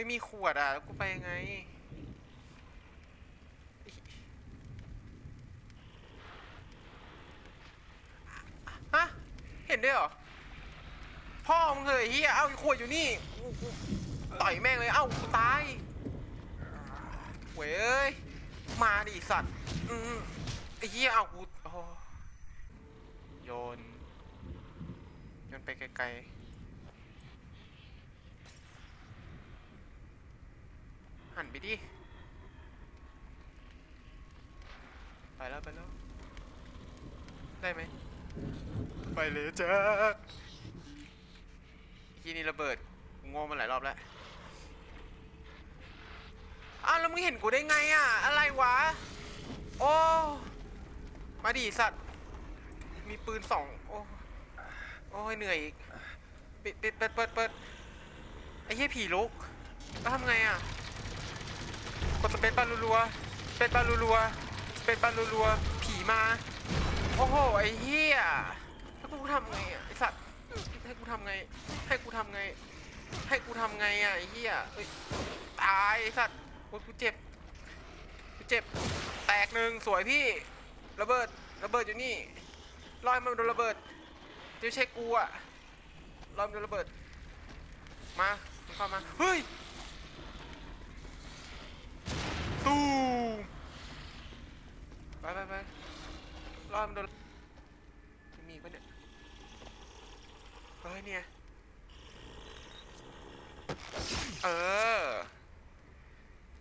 ไม่มีขวดอะแล้วกูไปยังไง ฮะ เห็นด้วยเหรอ พ่อมึงเลยเฮียเอ้าขวดอยู่นี่กูกูต่อยแม่งเลย เอ้ากูตายเว้ย มาดิสัตว์ อืมไอ้เฮียเอากูโอ้โยน โยนไปไกลๆ หันไปดิ ไปแล้วไปแล้ว ได้ไหม ไปเลยจ้าที่นี่ระเบิดกูโง่มาหลายรอบแล้ว อ้าวแล้วมึงเห็นกูได้ไงอะ อะไรวะ โอ้ มาดิสัตว์ มีปืนสอง โอ้โอ้ยเหนื่อยอีก ปิดปิดเปิดเปิดเปิดไอ้เหี้ยผีลุกแล้วทำไงอะ กดสเปซบาร์รัวๆสเปซบาร์รัวๆสเปซบาร์รัวๆผีมา โอ้โห ไอ้เหี้ยแล้กูทำไงอะไอ้สัตว์ ให้กูทำไง ให้กูทำไง ให้กูทำไงอะไอ้เหี้ยเอ้ยตายไอ้สัตว์โอ้ยกูเจ็บ กูเจ็บ แตกหนึ่งสวยพี่ ระเบิด ระเบิดอยู่นี่ลอยมันโดนระเบิดเดี๋ยวเช็คกูอะลอยมันโดนระเบิด มาเข้ามา เฮ้ย ตูมไปไปไปลอยมันโดนจะมีปะเนี่ยเฮ้ยเนี่ย เออ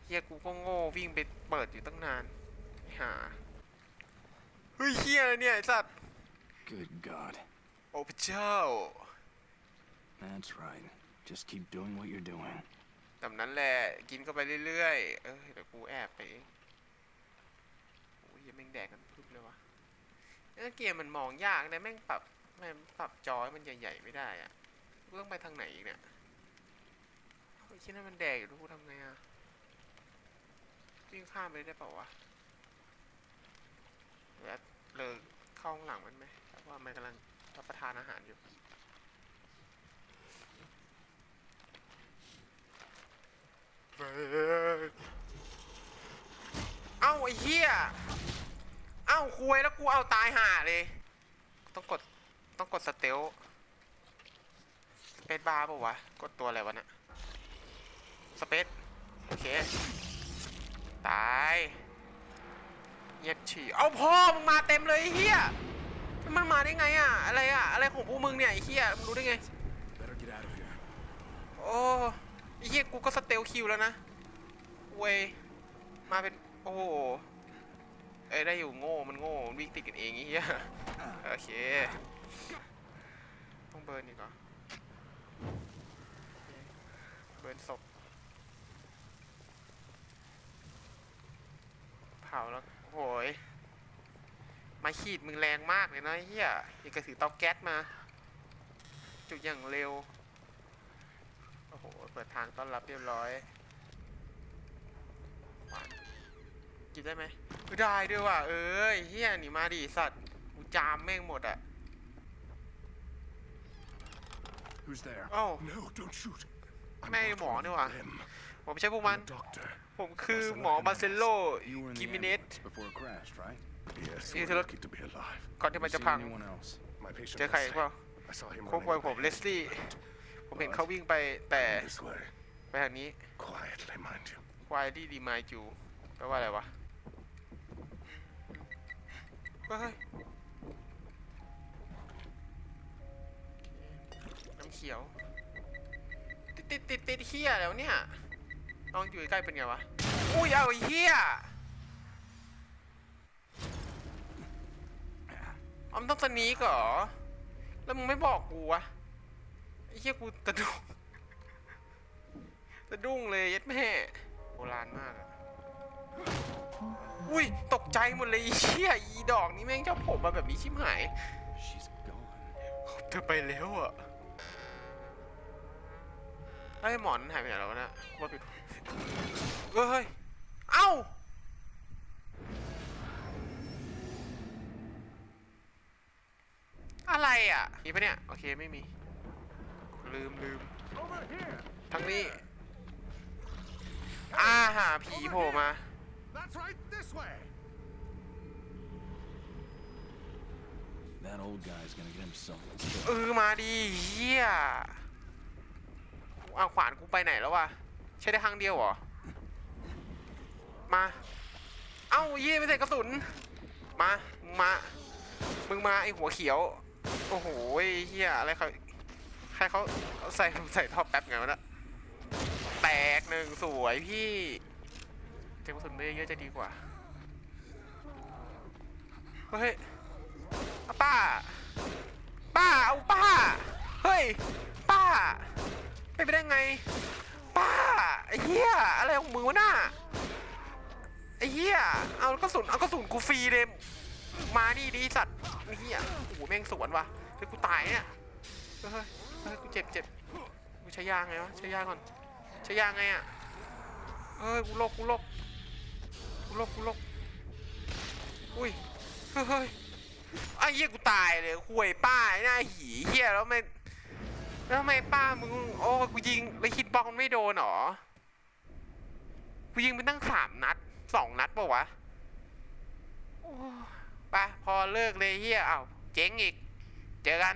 เฮียกูก็โง่วิ่งไปเปิดอยู่ตั้งนานหาเฮ้ยเฮียอะไรเนี่ยไอ้สัตว์ Good God. โอ้พระเจ้า That's right. Just keep doing what you're doing. แบบนั้นแหละ กินเข้าไปเรื่อยๆ เออเดี๋ยวกูแอบไปเองโอ้ยยังแม่งแดกกันพึบเลยวะเอ้ยเกมมันมองยากนะแม่งปรับแม่งปรับจอให้มันใหญ่ๆไม่ได้อะกูต้องไปทางไหนอีกเนี่ยเฮ้ยคิดว่ามันแดกอยู่ดูกูทำไงอะวิ่งข้ามไปได้เปล่าวะแล้วเลยเข้าข้างหลังมันไหมเพราะว่ามันกำลังรับประทานอาหารอยู่ เอ้าไอ้เหี้ย เอ้าคุยแล้วกูเอาตายห่าเลย ต้องกด ต้องกดสเตลสเปซบาร์ป่าวะ กดตัวอะไรวะเนี่ยสเปซโอเค ตายเงียบฉี่ เอาพ่อมึงมาเต็มเลยไอ้เหี้ยมันมาได้ไงอะอะไรอะอะไรของพวกมึงเนี่ยไอ้เหี้ยมึงรู้ได้ไง โอ้ ไอ้เหี้ยกูก็สเตลคิวแล้วนะเวยมาเป็น โอ้โหเอ้ยได้อยู่โง่ มันโง่มันวิ่งติดกันเองไอ้เหี้ยโอเค ต้องเบิร์นอีกเหรอเบิร์นศพเผาแล้วโอ้ยมาขีดมึงแรงมากเลยนะไอ้เหี้ยยังกระถือเตาแก๊สมา จุดอย่างเร็วโอ้โห เปิดทางต้อนรับเรียบร้อยหวานกินได้ไหมเออได้ด้วยว่ะ เอ้ยเฮียหนีมาดิสัตว์กูจามแม่งหมดอะ Who's there? Oh. No, don't shoot. I'm แม่ง not หมอ one นี่ of หว่า them. ผมไม่ใช่พวกมัน I'm a doctor. ผมคือหมอมาเซโล You were in กิ the มิเนต ambulance before it crashed, right? Yes, Yeah, we're so look- lucky to be alive. ก่อนที่มัน You จะ see พัง anyone else? My patient เจอใครอีกเปล่า I saw him ครอบครัว running ผม away. เลสลี่ ผมเห็นเขาวิ่งไปแต่ This way. ไปทางนี้ Quietly, mind you. ควายดีดีมายจูแปลว่าอะไรวะเฮ้ยน้ำเขียว ติดติดติดติดเฮียแล้วเนี่ยลองอยู่ใกล้ๆเป็นไงวะอุ้ยเอาไอ้เฮียเอามันต้องสนีกเหรอ แล้วมึงไม่บอกกูวะไอ้ เฮียกูตะดุ้งสะดุ้งเลยยัดแม่โบราณมากอะอุ้ยตกใจหมดเลยเชี่ยอีดอกนี่แม่งเจ้าผมมาแบบนี้ชิมหายเธอไปแล้วอะไอ้ยหมอนหายไปไหนแล้วนะว่าไปดูเฮ้ย เอ้าอะไรอะ มีปะเนี่ย โอเค ไม่มี ลืมลืม Over here. ทางนี้อ่าหาผีโผล่มา That's right, this way. That old guy's gonna get himself เอ killed. อมาดีเฮียเอาขวานกูไปไหนแล้ววะใช้ได้ครั้งเดียวเหรอ มา เอ้าเยี่ไม่ใส่กระสุน มามึงมา มึงมาไอหัวเขียว โอ้โหเฮียอะไรเขา ใครเขาใส่ใส่ท่อแป๊บไงวะนะแตกหนึ่งสวยพี่เจ็บกระสุนเยอะๆจะดีกว่าเฮ้ยเอาป้า ป้าเอาป้า เฮ้ย ป้าไปไปได้ไง ป้าไอ้เหี้ยอะไรของมึงวะน่าไอ้เหี้ยเอากระสุนเอากระสุนกูฟรีเลยมานี่ดิสัตว์ไอ้เหี้ยโอ้โหแม่งสวนว่ะเฮ้ยวกูตายเนี่ยเฮ้ย ฮ้ยกูเจ็บเจ็บกูใช้ยาไงวะใช้ยาก่อนใช้ยาไงอะเฮ้ยกูลกกูลกกูลกกูลกอุ้ยเฮ้ยเฮ้ยไอ้เหี้ยกูตายเลยห่วยป้าไอ้หน้าหีเหี้ยแล้วไม่แล้วทำไมป้ามึงโอ้กูยิงแล้วคิดบอกมันไม่โดนหรอกูยิงไปตั้งสามนัดสองนัดปล่าวะโอ้ไปพอเลิกเลยเหี้ยเอ้าเจ๊งอีก เจอกัน